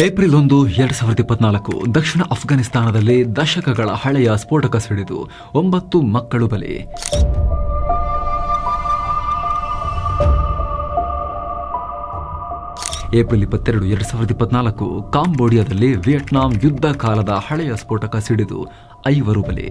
April ಒಂದು, ಎರಡ್ ಸಾವಿರದ ಇಪ್ಪತ್ನಾಲ್ಕು, ದಕ್ಷಿಣ ಅಫ್ಘಾನಿಸ್ತಾನದಲ್ಲಿ ದಶಕಗಳ ಹಳೆಯ ಸ್ಫೋಟಕ ಸಿಡಿದು ಒಂಬತ್ತು ಮಕ್ಕಳು ಬಲಿ. ಏಪ್ರಿಲ್ ಇಪ್ಪತ್ತೆರಡು, ಎರಡ್ ಸಾವಿರದ ಇಪ್ಪತ್ನಾಲ್ಕು, ಕಾಂಬೋಡಿಯಾದಲ್ಲಿ ವಿಯೆಟ್ನಾಂ ಯುದ್ಧ ಕಾಲದ ಹಳೆಯ ಸ್ಫೋಟಕ ಸಿಡಿದು ಐವರು ಬಲಿ.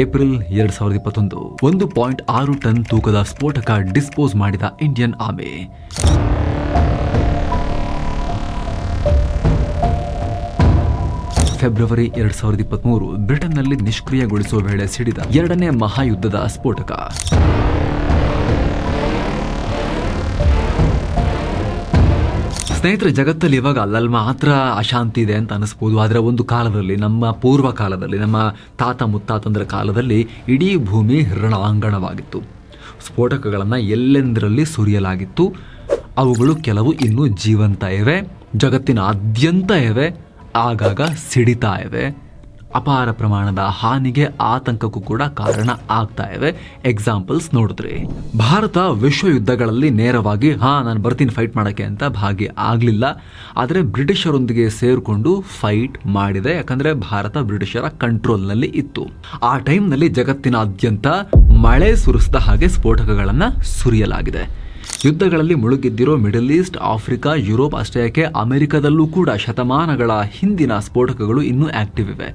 ಏಪ್ರಿಲ್ ಎರಡ್ ಸಾವಿರದ ಇಪ್ಪತ್ತೊಂದು, ಒಂದು ಪಾಯಿಂಟ್ ಆರು ಟನ್ ತೂಕದ ಸ್ಫೋಟಕ ಡಿಸ್ಪೋಸ್ ಮಾಡಿದ ಇಂಡಿಯನ್ ಆರ್ಮಿ. ಫೆಬ್ರವರಿ ಎರಡ್ ಸಾವಿರದ ಇಪ್ಪತ್ಮೂರು, ಬ್ರಿಟನ್ನಲ್ಲಿ ನಿಷ್ಕ್ರಿಯಗೊಳಿಸುವ ವೇಳೆ ಸಿಡಿದ ಎರಡನೇ ಮಹಾಯುದ್ಧದ ಸ್ಫೋಟಕ. ಸ್ನೇಹಿತರೆ, ಜಗತ್ತಲ್ಲಿ ಇವಾಗ ಅಲ್ಲಲ್ಲಿ ಮಾತ್ರ ಅಶಾಂತಿ ಇದೆ ಅಂತ ಅನಿಸ್ಬೋದು. ಆದರೆ ಒಂದು ಕಾಲದಲ್ಲಿ, ನಮ್ಮ ಪೂರ್ವ ಕಾಲದಲ್ಲಿ, ನಮ್ಮ ತಾತ ಮುತ್ತಾತಂದ್ರ ಕಾಲದಲ್ಲಿ ಇಡೀ ಭೂಮಿ ಹೃಣಾಂಗಣವಾಗಿತ್ತು. ಸ್ಫೋಟಕಗಳನ್ನು ಎಲ್ಲೆಂದರಲ್ಲಿ ಸುರಿಯಲಾಗಿತ್ತು? ಅವುಗಳು ಕೆಲವು ಇನ್ನೂ ಜೀವಂತ ಇವೆ, ಜಗತ್ತಿನಾದ್ಯಂತ ಇವೆ, ಆಗಾಗ ಸಿಡಿತಾ ಇವೆ. ಅಪಾರ ಪ್ರಮಾಣದ ಹಾನಿಗೆ ಆತಂಕಕ್ಕೂ ಕೂಡ ಕಾರಣ ಆಗ್ತಾ ಇವೆ. ಎಕ್ಸಾಂಪಲ್ಸ್ ನೋಡಿದ್ರಿ. ಭಾರತ ವಿಶ್ವ ಯುದ್ಧಗಳಲ್ಲಿ ನೇರವಾಗಿ, ಹಾ, ನಾನು ಬರ್ತೀನಿ ಫೈಟ್ ಮಾಡೋಕ್ಕೆ ಅಂತ ಭಾಗಿ ಆಗಲಿಲ್ಲ. ಆದರೆ ಬ್ರಿಟಿಷರೊಂದಿಗೆ ಸೇರಿಕೊಂಡು ಫೈಟ್ ಮಾಡಿದೆ. ಯಾಕಂದರೆ ಭಾರತ ಬ್ರಿಟಿಷರ ಕಂಟ್ರೋಲ್ನಲ್ಲಿ ಇತ್ತು. ಆ ಟೈಮ್ನಲ್ಲಿ ಜಗತ್ತಿನಾದ್ಯಂತ ಮಳೆ ಸುರಿಸಿದ ಹಾಗೆ ಸ್ಫೋಟಕಗಳನ್ನು ಸುರಿಯಲಾಗಿದೆ. ಯುದ್ಧಗಳಲ್ಲಿ ಮುಳುಗಿದ್ದಿರೋ ಮಿಡಲ್ ಈಸ್ಟ್, ಆಫ್ರಿಕಾ, ಯುರೋಪ್ ಅಷ್ಟೇ ಯಾಕೆ ಅಮೆರಿಕದಲ್ಲೂ ಕೂಡ ಶತಮಾನಗಳ ಹಿಂದಿನ ಸ್ಫೋಟಕಗಳು ಇನ್ನೂ ಆಕ್ಟಿವ್ ಇವೆ.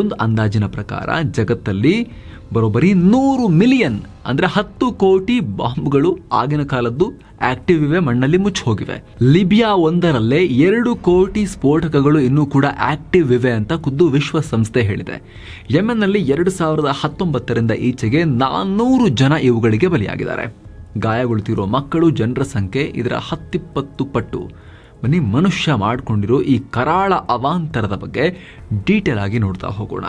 ಒಂದು ಅಂದಾಜಿನ ಪ್ರಕಾರ ಜಗತ್ತಲ್ಲಿ ಬರೋಬ್ಬರಿ ನೂರು ಮಿಲಿಯನ್, ಅಂದರೆ ಹತ್ತು ಕೋಟಿ ಬಾಂಬ್ಗಳು ಆಗಿನ ಕಾಲದ್ದು ಆಕ್ಟಿವ್ ಇವೆ, ಮಣ್ಣಲ್ಲಿ ಮುಚ್ಚಿ ಹೋಗಿವೆ. ಲಿಬಿಯಾ ಒಂದರಲ್ಲೇ ಎರಡು ಕೋಟಿ ಸ್ಫೋಟಕಗಳು ಇನ್ನೂ ಕೂಡ ಆಕ್ಟಿವ್ ಇವೆ ಅಂತ ಖುದ್ದು ವಿಶ್ವಸಂಸ್ಥೆ ಹೇಳಿದೆ. ಯಮೆನ್ನಲ್ಲಿ ಎರಡು ಸಾವಿರದ ಹತ್ತೊಂಬತ್ತರಿಂದ ಈಚೆಗೆ ನಾನ್ನೂರು ಜನ ಇವುಗಳಿಗೆ ಬಲಿಯಾಗಿದ್ದಾರೆ. ಗಾಯಗೊಳ್ತಿರೋ ಮಕ್ಕಳು ಜನರ ಸಂಖ್ಯೆ ಇದರ ಹತ್ತಿಪ್ಪತ್ತು ಪಟ್ಟು. ಬನ್ನಿ ಮನುಷ್ಯ ಮಾಡಿಕೊಂಡಿರೋ ಈ ಕರಾಳ ಅವಾಂತರದ ಬಗ್ಗೆ ಡೀಟೇಲ್ ಆಗಿ ನೋಡ್ತಾ ಹೋಗೋಣ.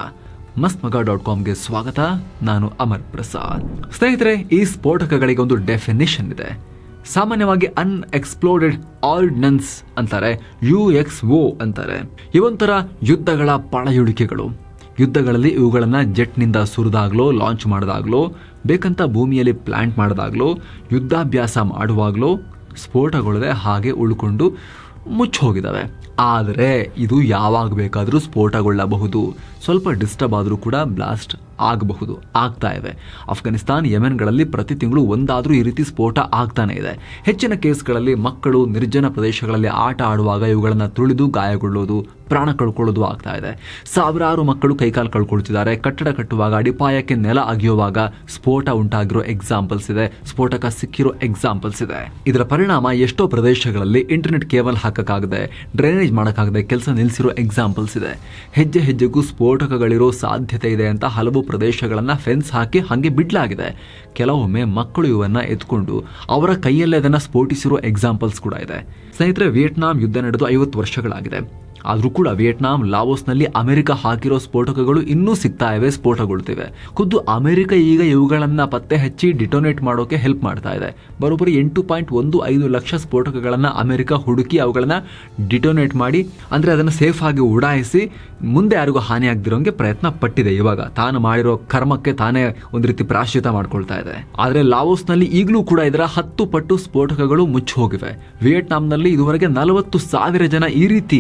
ಮಸ್ತ್ ಮಗ ಡಾಟ್ ಕಾಮ್ಗೆ ಸ್ವಾಗತ. ನಾನು ಅಮರ್ ಪ್ರಸಾದ್. ಸ್ನೇಹಿತರೆ, ಈ ಸ್ಫೋಟಕಗಳಿಗೆ ಒಂದು ಡೆಫಿನಿಷನ್ ಇದೆ. ಸಾಮಾನ್ಯವಾಗಿ ಅನ್ಎಕ್ಸ್ಪ್ಲೋರ್ಡೆಡ್ ಆರ್ಡಿನನ್ಸ್ ಅಂತಾರೆ, ಯು ಎಕ್ಸ್ ಓ ಅಂತಾರೆ. ಇವೊಂಥರ ಯುದ್ಧಗಳ ಪಳೆಯುಳಿಕೆಗಳು. ಯುದ್ಧಗಳಲ್ಲಿ ಇವುಗಳನ್ನು ಜೆಟ್ನಿಂದ ಸುರಿದಾಗ್ಲೋ ಲಾಂಚ್ ಮಾಡಿದಾಗ್ಲೋ, ಬೇಕಂತ ಭೂಮಿಯಲ್ಲಿ ಪ್ಲಾಂಟ್ ಮಾಡಿದಾಗ್ಲೋ, ಯುದ್ಧಾಭ್ಯಾಸ ಮಾಡುವಾಗಲೋ, ಸ್ಫೋಟಗೊಳ್ಳದೆ ಹಾಗೆ ಉಳ್ಕೊಂಡು ಮುಚ್ಚಿ ಹೋಗಿದ್ದಾವೆ ಆದರೆ ಇದು ಯಾವಾಗ ಬೇಕಾದರೂ ಸ್ಫೋಟಗೊಳ್ಳಬಹುದು. ಸ್ವಲ್ಪ ಡಿಸ್ಟರ್ಬ್ ಆದರೂ ಕೂಡ ಬ್ಲಾಸ್ಟ್ ಆಗಬಹುದು, ಆಗ್ತಾ ಇವೆ ಅಫ್ಘಾನಿಸ್ತಾನ್ ಯಮೆನ್ಗಳಲ್ಲಿ ಪ್ರತಿ ತಿಂಗಳು ಒಂದಾದರೂ ಈ ರೀತಿ ಸ್ಫೋಟ ಆಗ್ತಾನೆ ಇದೆ. ಹೆಚ್ಚಿನ ಕೇಸ್ಗಳಲ್ಲಿ ಮಕ್ಕಳು ನಿರ್ಜನ ಪ್ರದೇಶಗಳಲ್ಲಿ ಆಟ ಆಡುವಾಗ ಇವುಗಳನ್ನು ತುಳಿದು ಗಾಯಗೊಳ್ಳೋದು ಪ್ರಾಣ ಕಳ್ಕೊಳ್ಳೋದು ಆಗ್ತಾ ಇದೆ. ಸಾವಿರಾರು ಮಕ್ಕಳು ಕೈಕಾಲು ಕಳ್ಕೊಳ್ತಿದ್ದಾರೆ. ಕಟ್ಟಡ ಕಟ್ಟುವಾಗ, ಅಡಿಪಾಯಕ್ಕೆ ನೆಲ ಅಗಿಯುವಾಗ ಸ್ಫೋಟ ಉಂಟಾಗಿರೋ ಎಕ್ಸಾಂಪಲ್ಸ್ ಇದೆ. ಸ್ಫೋಟಕ ಸಿಕ್ಕಿರೋ ಎಕ್ಸಾಂಪಲ್ಸ್ ಇದೆ. ಇದರ ಪರಿಣಾಮ ಎಷ್ಟೋ ಪ್ರದೇಶಗಳಲ್ಲಿ ಇಂಟರ್ನೆಟ್ ಕೇಬಲ್ ಹಾಕಕ್ಕಾಗದೆ ಡ್ರೈನೇಜ್ ಮಾಡೋಕ್ಕಾಗದೆ ಕೆಲಸ ನಿಲ್ಲಿಸಿರೋ ಎಕ್ಸಾಂಪಲ್ಸ್ ಇದೆ. ಹೆಜ್ಜೆ ಹೆಜ್ಜೆಗೂ ಸ್ಫೋಟಕಗಳಿರೋ ಸಾಧ್ಯತೆ ಇದೆ ಅಂತ ಹಲವು ಪ್ರದೇಶಗಳನ್ನು ಫೆನ್ಸ್ ಹಾಕಿ ಹಾಗೆ ಬಿಡ್ಲಾಗಿದೆ. ಕೆಲವೊಮ್ಮೆ ಮಕ್ಕಳು ಇವನ್ನ ಎತ್ಕೊಂಡು ಅವರ ಕೈಯಲ್ಲೇ ಅದನ್ನು ಸ್ಫೋಟಿಸಿರೋ ಎಕ್ಸಾಂಪಲ್ಸ್ ಕೂಡ ಇದೆ. ಸ್ನೇಹಿತರೆ, ವಿಯೆಟ್ನಾಂ ಯುದ್ಧ ನಡೆದು ಐವತ್ತು ವರ್ಷಗಳಾಗಿದೆ. ಆದರೂ ಕೂಡ ವಿಯೆಟ್ನಾಂ, ಲಾವೋಸ್ನಲ್ಲಿ ಅಮೆರಿಕ ಹಾಕಿರೋ ಸ್ಫೋಟಕಗಳು ಇನ್ನೂ ಸಿಗ್ತಾ ಇವೆ, ಸ್ಫೋಟಗೊಳ್ತಿವೆ. ಖುದ್ದು ಅಮೆರಿಕ ಈಗ ಇವುಗಳನ್ನು ಪತ್ತೆ ಹಚ್ಚಿ ಡಿಟೋನೇಟ್ ಮಾಡೋಕೆ ಹೆಲ್ಪ್ ಮಾಡ್ತಾ ಇದೆ. ಬರೋಬ್ಬರಿ ಎಂಟು ಪಾಯಿಂಟ್ ಒಂದು ಐದು ಲಕ್ಷ ಸ್ಫೋಟಕಗಳನ್ನು ಅಮೆರಿಕ ಹುಡುಕಿ ಅವುಗಳನ್ನು ಡಿಟೋನೇಟ್ ಮಾಡಿ, ಅಂದರೆ ಅದನ್ನು ಸೇಫ್ ಆಗಿ ಉಡಾಯಿಸಿ ಮುಂದೆ ಯಾರಿಗೂ ಹಾನಿಯಾಗದಿರೋಂಗೆ ಪ್ರಯತ್ನ ಪಟ್ಟಿದೆ ಇವಾಗ. ತಾನು ಮಾಡಿರೋ ಕರ್ಮಕ್ಕೆ ತಾನೇ ಒಂದು ರೀತಿ ಪ್ರಾಶ್ಚಿತ ಮಾಡ್ಕೊಳ್ತಾ ಇದೆ. ಆದರೆ ಲಾವೋಸ್ನಲ್ಲಿ ಈಗಲೂ ಕೂಡ ಇದರ ಹತ್ತು ಪಟ್ಟು ಸ್ಫೋಟಕಗಳು ಮುಚ್ಚಿ ಹೋಗಿವೆ. ವಿಯೆಟ್ನಾಂನಲ್ಲಿ ಇದುವರೆಗೆ ನಲವತ್ತು ಸಾವಿರ ಜನ ಈ ರೀತಿ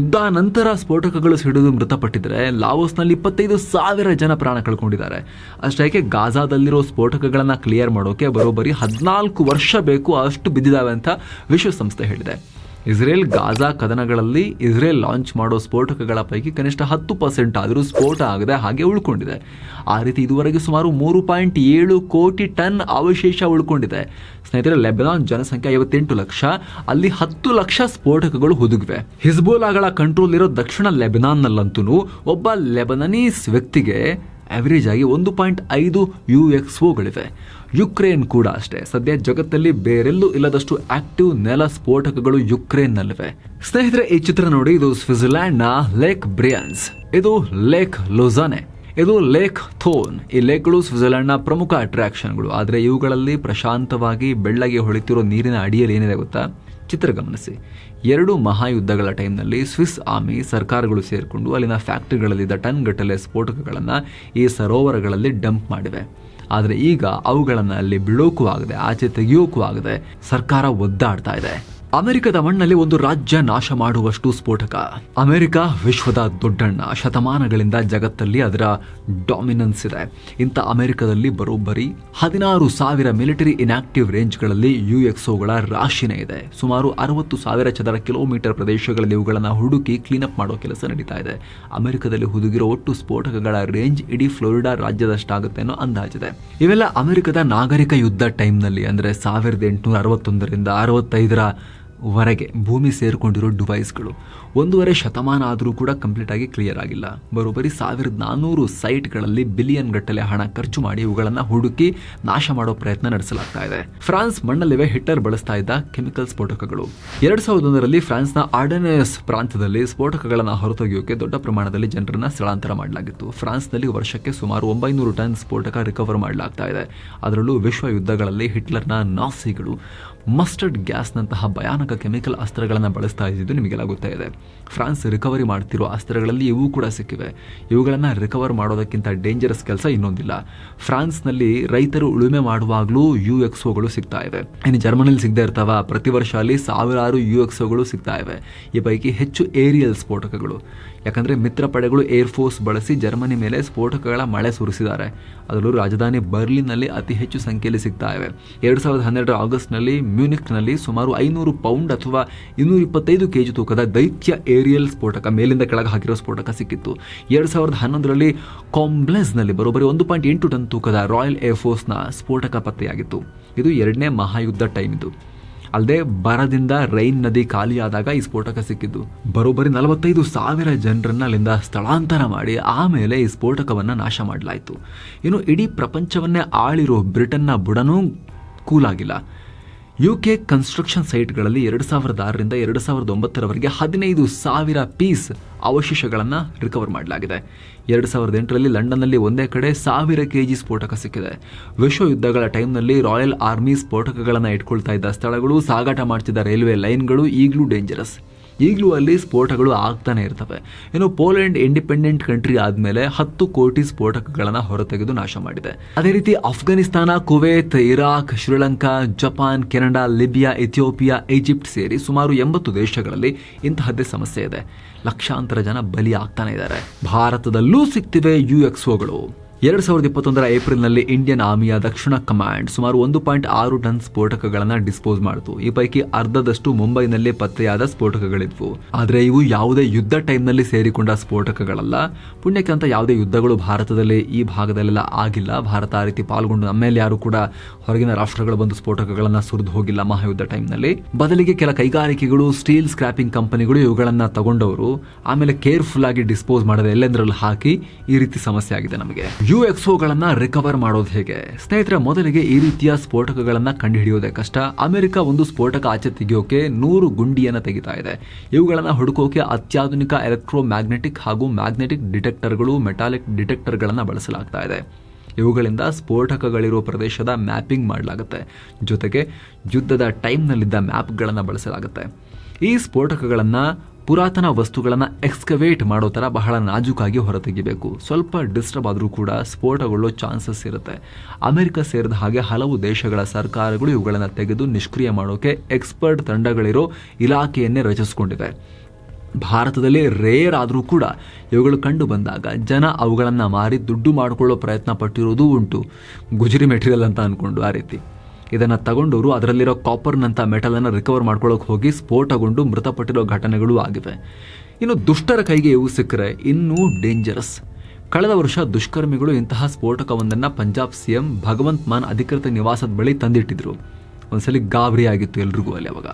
ಯುದ್ಧ ನಂತರ ಸ್ಫೋಟಕಗಳು ಸಿಡಿದು ಮೃತಪಟ್ಟಿದ್ದರೆ ಲಾವೋಸ್ನಲ್ಲಿ ಇಪ್ಪತ್ತೈದು ಸಾವಿರ ಜನ ಪ್ರಾಣ ಕಳ್ಕೊಂಡಿದ್ದಾರೆ. ಅಷ್ಟಕ್ಕೆ ಗಾಜಾದಲ್ಲಿರೋ ಸ್ಫೋಟಕಗಳನ್ನು ಕ್ಲಿಯರ್ ಮಾಡೋಕೆ ಬರೋಬ್ಬರಿ ಹದಿನಾಲ್ಕು ವರ್ಷ ಬೇಕು, ಅಷ್ಟು ಬಿದ್ದಿದ್ದಾವೆ ಅಂತ ವಿಶ್ವಸಂಸ್ಥೆ ಹೇಳಿದೆ. ಇಸ್ರೇಲ್ ಗಾಜಾ ಕದನಗಳಲ್ಲಿ ಇಸ್ರೇಲ್ ಲಾಂಚ್ ಮಾಡೋ ಸ್ಫೋಟಕಗಳ ಪೈಕಿ ಕನಿಷ್ಠ ಹತ್ತು ಪರ್ಸೆಂಟ್ ಆದರೂ ಸ್ಫೋಟ ಆಗದೆ ಹಾಗೆ ಉಳ್ಕೊಂಡಿದೆ. ಆ ರೀತಿ ಇದುವರೆಗೆ ಸುಮಾರು ಮೂರು ಪಾಯಿಂಟ್ ಏಳು ಕೋಟಿ ಟನ್ ಅವಶೇಷ ಉಳ್ಕೊಂಡಿದೆ. ಸ್ನೇಹಿತರೆ, ಲೆಬನಾನ್ ಜನಸಂಖ್ಯೆ ಐವತ್ತೆಂಟು ಲಕ್ಷ, ಅಲ್ಲಿ ಹತ್ತು ಲಕ್ಷ ಸ್ಫೋಟಕಗಳು ಹುದುಗಿವೆ. ಹಿಜ್ಬೋಲಾಗಳ ಕಂಟ್ರೋಲ್ ಇರೋ ದಕ್ಷಿಣ ಲೆಬನಾನ್ನಲ್ಲಂತೂ ಒಬ್ಬ ಲೆಬನನೀಸ್ ವ್ಯಕ್ತಿಗೆ ಅವರೇಜ್ ಆಗಿ ಒಂದು ಪಾಯಿಂಟ್ ಐದು ಯು ಎಕ್ಸ್ ಓಗಳಿವೆ ಯುಕ್ರೇನ್ ಕೂಡ ಅಷ್ಟೇ. ಸದ್ಯ ಜಗತ್ತಲ್ಲಿ ಬೇರೆಲ್ಲೂ ಇಲ್ಲದಷ್ಟು ಆಕ್ಟಿವ್ ನೆಲ ಸ್ಫೋಟಕಗಳು ಯುಕ್ರೇನ್ನಲ್ಲಿವೆ ಸ್ನೇಹಿತರೆ, ಈ ಚಿತ್ರ ನೋಡಿ. ಇದು ಸ್ವಿಟ್ಜರ್ಲ್ಯಾಂಡ್ನ ಲೇಕ್ ಬ್ರಿಯನ್ಸ್ ಇದು ಲೇಕ್ ಲೋಜಾನೆ ಇದು ಲೇಕ್ ಥೋನ್ ಈ ಲೇಕ್ಗಳು ಸ್ವಿಟ್ಜರ್ಲ್ಯಾಂಡ್ನ ಪ್ರಮುಖ ಅಟ್ರಾಕ್ಷನ್ಗಳು ಆದರೆ ಇವುಗಳಲ್ಲಿ ಪ್ರಶಾಂತವಾಗಿ ಬೆಳ್ಳಗೆ ಹೊಳಿತಿರೋ ನೀರಿನ ಅಡಿಯಲ್ಲಿ ಏನಿದೆ ಗೊತ್ತಾ? ಚಿತ್ರ ಗಮನಿಸಿ. ಎರಡು ಮಹಾಯುದ್ಧಗಳ ಟೈಮ್ನಲ್ಲಿ ಸ್ವಿಸ್ ಆರ್ಮಿ ಸರ್ಕಾರಗಳು ಸೇರಿಕೊಂಡು ಅಲ್ಲಿನ ಫ್ಯಾಕ್ಟ್ರಿಗಳಲ್ಲಿದ್ದ ಟನ್ ಗಟ್ಟಲೆ ಸ್ಫೋಟಕಗಳನ್ನು ಈ ಸರೋವರಗಳಲ್ಲಿ ಡಂಪ್ ಮಾಡಿವೆ. ಆದರೆ ಈಗ ಅವುಗಳನ್ನು ಅಲ್ಲಿ ಬಿಡೋಕ್ಕೂ ಆಗದೆ, ಆಚೆ ತೆಗೆಯೋಕ್ಕೂ ಆಗದೆ ಸರ್ಕಾರ ಒದ್ದಾಡ್ತಾ ಇದೆ. ಅಮೆರಿಕದ ಮಣ್ಣಲ್ಲಿ ಒಂದು ರಾಜ್ಯ ನಾಶ ಮಾಡುವಷ್ಟು ಸ್ಫೋಟಕ. ಅಮೆರಿಕ ವಿಶ್ವದ ದೊಡ್ಡಣ್ಣ ಶತಮಾನಗಳಿಂದ ಜಗತ್ತಲ್ಲಿ ಅದರ ಡಾಮಿನೆನ್ಸ್ ಇದೆ. ಇಂಥ ಅಮೆರಿಕದಲ್ಲಿ ಬರೋಬ್ಬರಿ ಹದಿನಾರು ಸಾವಿರ ಮಿಲಿಟರಿ ಇನ್ಆಕ್ಟಿವ್ ರೇಂಜ್ಗಳಲ್ಲಿ ಯು ಎಕ್ಸೋಗಳ ರಾಶಿನೇ ಇದೆ. ಸುಮಾರು ಅರವತ್ತು ಸಾವಿರ ಚದರ ಕಿಲೋಮೀಟರ್ ಪ್ರದೇಶಗಳಲ್ಲಿ ಇವುಗಳನ್ನು ಹುಡುಕಿ ಕ್ಲೀನಪ್ ಮಾಡೋ ಕೆಲಸ ನಡೀತಾ ಇದೆ. ಅಮೆರಿಕದಲ್ಲಿ ಹುದುಗಿರೋ ಒಟ್ಟು ಸ್ಫೋಟಕಗಳ ರೇಂಜ್ ಇಡೀ ಫ್ಲೋರಿಡಾ ರಾಜ್ಯದಷ್ಟಾಗುತ್ತೆ ಅನ್ನೋ ಅಂದಾಜಿದೆ. ಇವೆಲ್ಲ ಅಮೆರಿಕದ ನಾಗರಿಕ ಯುದ್ಧ ಟೈಮ್ನಲ್ಲಿ ಅಂದರೆ ಸಾವಿರದ ಎಂಟುನೂರ ಅರವತ್ತೊಂದರಿಂದ ಅರವತ್ತೈದರ ವರೆಗೆ ಭೂಮಿ ಸೇರಿಕೊಂಡಿರೋ ಡಿವೈಸ್ಗಳು. ಒಂದೂವರೆ ಶತಮಾನ ಆದರೂ ಕೂಡ ಕಂಪ್ಲೀಟ್ ಆಗಿ ಕ್ಲಿಯರ್ ಆಗಿಲ್ಲ. ಬರೋಬ್ಬರಿ ಸಾವಿರದ ನಾನ್ನೂರು ಸೈಟ್ಗಳಲ್ಲಿ ಬಿಲಿಯನ್ ಗಟ್ಟಲೆ ಹಣ ಖರ್ಚು ಮಾಡಿ ಇವುಗಳನ್ನು ಹುಡುಕಿ ನಾಶ ಮಾಡೋ ಪ್ರಯತ್ನ ನಡೆಸಲಾಗ್ತಾ ಇದೆ. ಫ್ರಾನ್ಸ್ ಮಣ್ಣಲ್ಲಿವೆ ಹಿಟ್ಲರ್ ಬಳಸ್ತಾ ಇದ್ದ ಕೆಮಿಕಲ್ ಸ್ಫೋಟಕಗಳು. ಎರಡ್ ಸಾವಿರದ ಒಂದರಲ್ಲಿ ಫ್ರಾನ್ಸ್ನ ಆರ್ಡನೆಸ್ ಪ್ರಾಂತ್ಯದಲ್ಲಿ ಸ್ಫೋಟಕಗಳನ್ನು ಹೊರತೆಗೆಯೋಕೆ ದೊಡ್ಡ ಪ್ರಮಾಣದಲ್ಲಿ ಜನರನ್ನ ಸ್ಥಳಾಂತರ ಮಾಡಲಾಗಿತ್ತು. ಫ್ರಾನ್ಸ್ನಲ್ಲಿ ವರ್ಷಕ್ಕೆ ಸುಮಾರು ಒಂಬೈನೂರು ಟನ್ ಸ್ಫೋಟಕ ರಿಕವರ್ ಮಾಡಲಾಗ್ತಾ ಇದೆ. ಅದರಲ್ಲೂ ವಿಶ್ವ ಯುದ್ಧಗಳಲ್ಲಿ ಹಿಟ್ಲರ್ನ ನಾಸಿಗಳು ಮಸ್ಟರ್ಡ್ ಗ್ಯಾಸ್ನಂತಹ ಭಯಾನಕ ಕೆಮಿಕಲ್ ಅಸ್ತ್ರಗಳನ್ನು ಬಳಸ್ತಾ ಇದ್ದಿದ್ದು ನಿಮಗೆಲ್ಲ ಗೊತ್ತಾ ಇದೆ. ಫ್ರಾನ್ಸ್ ರಿಕವರಿ ಮಾಡ್ತಿರೋ ಅಸ್ತ್ರಗಳಲ್ಲಿ ಇವು ಕೂಡ ಸಿಕ್ಕಿವೆ. ಇವುಗಳನ್ನು ರಿಕವರ್ ಮಾಡೋದಕ್ಕಿಂತ ಡೇಂಜರಸ್ ಕೆಲಸ ಇನ್ನೊಂದಿಲ್ಲ. ಫ್ರಾನ್ಸ್ನಲ್ಲಿ ರೈತರು ಉಳುಮೆ ಮಾಡುವಾಗಲೂ ಯು ಎಕ್ಸೋಗಳು ಸಿಗ್ತಾ ಇವೆ. ಇನ್ನು ಜರ್ಮನಿಲಿ ಸಿಗದೆ ಇರ್ತಾವ. ಪ್ರತಿ ವರ್ಷ ಅಲ್ಲಿ ಸಾವಿರಾರು ಯು ಎಕ್ಸೋಗಳು ಸಿಗ್ತಾ ಇವೆ. ಈ ಪೈಕಿ ಹೆಚ್ಚು ಏರಿಯಲ್ ಸ್ಫೋಟಕಗಳು. ಯಾಕಂದರೆ ಮಿತ್ರ ಪಡೆಗಳು ಏರ್ ಫೋರ್ಸ್ ಬಳಸಿ ಜರ್ಮನಿ ಮೇಲೆ ಸ್ಫೋಟಕಗಳ ಮಳೆ ಸುರಿಸಿದ್ದಾರೆ. ಅದರಲ್ಲೂ ರಾಜಧಾನಿ ಬರ್ಲಿನ್ನಲ್ಲಿ ಅತಿ ಹೆಚ್ಚು ಸಂಖ್ಯೆಯಲ್ಲಿ ಸಿಗ್ತಾ ಇವೆ. ಎರಡು ಸಾವಿರದ ಹನ್ನೆರಡರ ಆಗಸ್ಟ್ನಲ್ಲಿ ಮ್ಯೂನಿಕ್ನಲ್ಲಿ ಸುಮಾರು ಐನೂರು ಪೌಂಡ್ ಅಥವಾ ಇನ್ನೂರ ಇಪ್ಪತ್ತೈದು ಕೆ ಜಿ ತೂಕದ ದೈತ್ಯ ಏರಿಯಲ್ ಸ್ಫೋಟಕ ಮೇಲಿಂದ ಕೆಳಗೆ ಹಾಕಿರೋ ಸ್ಫೋಟಕ ಸಿಕ್ಕಿತ್ತು. ಎರಡು ಸಾವಿರದ ಹನ್ನೊಂದರಲ್ಲಿ ಕಾಂಬ್ಲೆಸ್ನಲ್ಲಿ ಬರೋಬ್ಬರಿ ಒಂದು ಪಾಯಿಂಟ್ ಎಂಟು ಟನ್ ತೂಕದ ರಾಯಲ್ ಏರ್ಫೋರ್ಸ್ನ ಸ್ಫೋಟಕ ಪತ್ತೆಯಾಗಿತ್ತು. ಇದು ಎರಡನೇ ಮಹಾಯುದ್ಧ ಟೈಮ್ ಇದು. ಅಲ್ಲದೆ ಬರದಿಂದ ರೈನ್ ನದಿ ಖಾಲಿಯಾದಾಗ ಈ ಸ್ಫೋಟಕ ಸಿಕ್ಕಿದ್ದು. ಬರೋಬ್ಬರಿ ನಲವತ್ತೈದು ಸಾವಿರ ಜನರನ್ನ ಅಲ್ಲಿಂದ ಸ್ಥಳಾಂತರ ಮಾಡಿ ಆಮೇಲೆ ಈ ಸ್ಫೋಟಕವನ್ನು ನಾಶ ಮಾಡಲಾಯಿತು. ಇನ್ನು ಇಡೀ ಪ್ರಪಂಚವನ್ನೇ ಆಳಿರೋ ಬ್ರಿಟನ್ನ ಬುಡನೂ ಕೂಲಾಗಿಲ್ಲ. ಯು ಕೆ ಕನ್ಸ್ಟ್ರಕ್ಷನ್ ಸೈಟ್ಗಳಲ್ಲಿ ಎರಡು ಸಾವಿರದ ಆರರಿಂದ ಎರಡು ಸಾವಿರದ ಒಂಬತ್ತರವರೆಗೆ ಹದಿನೈದು ಸಾವಿರ ಪೀಸ್ ಅವಶೇಷಗಳನ್ನು ರಿಕವರ್ ಮಾಡಲಾಗಿದೆ. ಎರಡು ಸಾವಿರದ ಎಂಟರಲ್ಲಿ ಲಂಡನ್ನಲ್ಲಿ ಒಂದೇ ಕಡೆ ಸಾವಿರ ಕೆ ಜಿ ಸ್ಫೋಟಕ ಸಿಕ್ಕಿದೆ. ವಿಶ್ವ ಯುದ್ಧಗಳ ಟೈಮ್ನಲ್ಲಿ ರಾಯಲ್ ಆರ್ಮಿ ಸ್ಫೋಟಕಗಳನ್ನು ಇಟ್ಕೊಳ್ತಾ ಇದ್ದ ಸ್ಥಳಗಳು ಸಾಗಾಟ ಮಾಡ್ತಿದ್ದ ರೈಲ್ವೆ ಲೈನ್ಗಳು ಈಗಲೂ ಡೇಂಜರಸ್ ಈಗಲೂ ಅಲ್ಲಿ ಸ್ಫೋಟಗಳು ಆಗ್ತಾನೆ ಇರ್ತವೆ. ಇನ್ನು ಪೋಲೆಂಡ್ ಇಂಡಿಪೆಂಡೆಂಟ್ ಕಂಟ್ರಿ ಆದಮೇಲೆ ಹತ್ತು ಕೋಟಿ ಸ್ಫೋಟಕಗಳನ್ನು ಹೊರತೆಗೆದು ನಾಶ ಮಾಡಿದೆ. ಅದೇ ರೀತಿ Afghanistan Kuwait, Iraq, Sri Lanka, Japan, Canada, Libya, Ethiopia, Egypt ಸೇರಿ ಸುಮಾರು ಎಂಬತ್ತು ದೇಶಗಳಲ್ಲಿ ಇಂತಹದ್ದೇ ಸಮಸ್ಯೆ ಇದೆ. ಲಕ್ಷಾಂತರ ಜನ ಬಲಿ ಆಗ್ತಾನೆ ಇದ್ದಾರೆ. ಭಾರತದಲ್ಲೂ ಸಿಗ್ತಿವೆ ಯು ಎಕ್ಸ್ಒಗಳು ಎರಡು ಸಾವಿರದ ಇಪ್ಪತ್ತೊಂದರ ಏಪ್ರಿಲ್ನಲ್ಲಿ ಇಂಡಿಯನ್ ಆರ್ಮಿಯ ದಕ್ಷಿಣ ಕಮಾಂಡ್ ಸುಮಾರು ಒಂದು ಪಾಯಿಂಟ್ ಆರು ಟನ್ ಸ್ಫೋಟಕಗಳನ್ನು ಡಿಸ್ಪೋಸ್ ಮಾಡಿತು. ಈ ಪೈಕಿ ಅರ್ಧದಷ್ಟು ಮುಂಬೈನಲ್ಲಿ ಪತ್ತೆಯಾದ ಸ್ಫೋಟಕಗಳಿದ್ವು. ಆದರೆ ಇವು ಯಾವುದೇ ಯುದ್ಧ ಟೈಮ್ನಲ್ಲಿ ಸೇರಿಕೊಂಡ ಸ್ಫೋಟಕಗಳಲ್ಲ. ಪುಣ್ಯಕ್ಕೆ ಅಂತ ಯಾವುದೇ ಯುದ್ಧಗಳು ಭಾರತದಲ್ಲಿ ಈ ಭಾಗದಲ್ಲೆಲ್ಲ ಆಗಿಲ್ಲ. ಭಾರತ ಆ ರೀತಿ ಪಾಲ್ಗೊಂಡು ನಮ್ಮೇಲೆ ಯಾರು ಕೂಡ ಹೊರಗಿನ ರಾಷ್ಟ್ರಗಳು ಬಂದು ಸ್ಫೋಟಕಗಳನ್ನು ಸುರಿದು ಹೋಗಿಲ್ಲ ಮಹಾಯುದ್ಧ ಟೈಮ್ನಲ್ಲಿ. ಬದಲಿಗೆ ಕೆಲ ಕೈಗಾರಿಕೆಗಳು, ಸ್ಟೀಲ್ ಸ್ಕ್ರಾಪಿಂಗ್ ಕಂಪನಿಗಳು ಇವುಗಳನ್ನು ತಗೊಂಡವರು. ಆಮೇಲೆ ಕೇರ್ಫುಲ್ ಆಗಿ ಡಿಸ್ಪೋಸ್ ಮಾಡದೆ ಎಲ್ಲೆಂದರಲ್ಲಿ ಹಾಕಿ ಈ ರೀತಿ ಸಮಸ್ಯೆ ಆಗಿದೆ ನಮಗೆ. ಯು ಎಕ್ಸ್ಒಗಳನ್ನ ರಿಕವರ್ ಮಾಡೋದು ಹೇಗೆ? ಸ್ನೇಹಿತರೆ, ಮೊದಲಿಗೆ ಈ ರೀತಿಯ ಸ್ಫೋಟಕಗಳನ್ನ ಕಂಡುಹಿಡಿಯೋದೇ ಕಷ್ಟ. ಅಮೆರಿಕ ಒಂದು ಸ್ಫೋಟಕ ಆಚೆ ತೆಗೆಯೋಕೆ ನೂರು ಗುಂಡಿಯನ್ನ ತೆಗಿತಾ ಇದೆ. ಇವುಗಳನ್ನ ಹುಡುಕೋಕೆ ಅತ್ಯಾಧುನಿಕ ಎಲೆಕ್ಟ್ರೋ ಮ್ಯಾಗ್ನೆಟಿಕ್ ಹಾಗೂ ಮ್ಯಾಗ್ನೆಟಿಕ್ ಡಿಟೆಕ್ಟರ್ಗಳು ಮೆಟಾಲಿಕ್ ಡಿಟೆಕ್ಟರ್ಗಳನ್ನ ಬಳಸಲಾಗ್ತಾ ಇದೆ. ಇವುಗಳಿಂದ ಸ್ಫೋಟಕಗಳಿರುವ ಪ್ರದೇಶದ ಮ್ಯಾಪಿಂಗ್ ಮಾಡಲಾಗುತ್ತೆ. ಜೊತೆಗೆ ಯುದ್ಧದ ಟೈಮ್ನಲ್ಲಿದ್ದ ಮ್ಯಾಪ್ಗಳನ್ನು ಬಳಸಲಾಗುತ್ತೆ. ಈ ಸ್ಫೋಟಕಗಳನ್ನು ಪುರಾತನ ವಸ್ತುಗಳನ್ನು ಎಕ್ಸ್ಕವೇಟ್ ಮಾಡೋ ಥರ ಬಹಳ ನಾಜೂಕಾಗಿ ಹೊರತೆಗಿಬೇಕು ಸ್ವಲ್ಪ ಡಿಸ್ಟರ್ಬ್ ಆದರೂ ಕೂಡ ಸ್ಫೋಟಗೊಳ್ಳೋ ಚಾನ್ಸಸ್ ಇರುತ್ತೆ. ಅಮೆರಿಕ ಸೇರಿದ ಹಾಗೆ ಹಲವು ದೇಶಗಳ ಸರ್ಕಾರಗಳು ಇವುಗಳನ್ನು ತೆಗೆದು ನಿಷ್ಕ್ರಿಯ ಮಾಡೋಕೆ ಎಕ್ಸ್ಪರ್ಟ್ ತಂಡಗಳಿರೋ ಇಲಾಖೆಯನ್ನೇ ರಚಿಸಿಕೊಂಡಿದೆ. ಭಾರತದಲ್ಲಿ ರೇರ್ ಆದರೂ ಕೂಡ ಇವುಗಳು ಕಂಡು ಬಂದಾಗ ಜನ ಅವುಗಳನ್ನು ಮಾರಿ ದುಡ್ಡು ಮಾಡಿಕೊಳ್ಳೋ ಪ್ರಯತ್ನ ಪಟ್ಟಿರೋದು ಉಂಟು. ಗುಜರಿ ಮೆಟೀರಿಯಲ್ ಅಂತ ಅಂದ್ಕೊಂಡು ಆ ರೀತಿ. ಇದನ್ನು ತಗೊಂಡವರು ಅದರಲ್ಲಿರೋ ಕಾಪರ್ನಂಥ ಮೆಟಲನ್ನು ರಿಕವರ್ ಮಾಡ್ಕೊಳ್ಳೋಕೆ ಹೋಗಿ ಸ್ಫೋಟಗೊಂಡು ಮೃತಪಟ್ಟಿರೋ ಘಟನೆಗಳು ಆಗಿವೆ. ಇನ್ನು ದುಷ್ಟರ ಕೈಗೆ ಇವು ಸಿಕ್ಕರೆ ಇನ್ನೂ ಡೇಂಜರಸ್ ಕಳೆದ ವರ್ಷ ದುಷ್ಕರ್ಮಿಗಳು ಇಂತಹ ಸ್ಫೋಟಕವೊಂದನ್ನು ಪಂಜಾಬ್ ಸಿಎಂ ಭಗವಂತ್ ಮಾನ್ ಅಧಿಕೃತ ನಿವಾಸದ ಬಳಿ ತಂದಿಟ್ಟಿದ್ರು. ಒಂದ್ಸಲಿ ಗಾಬರಿ ಆಗಿತ್ತು ಎಲ್ರಿಗೂ ಅಲ್ಲಿ ಅವಾಗ.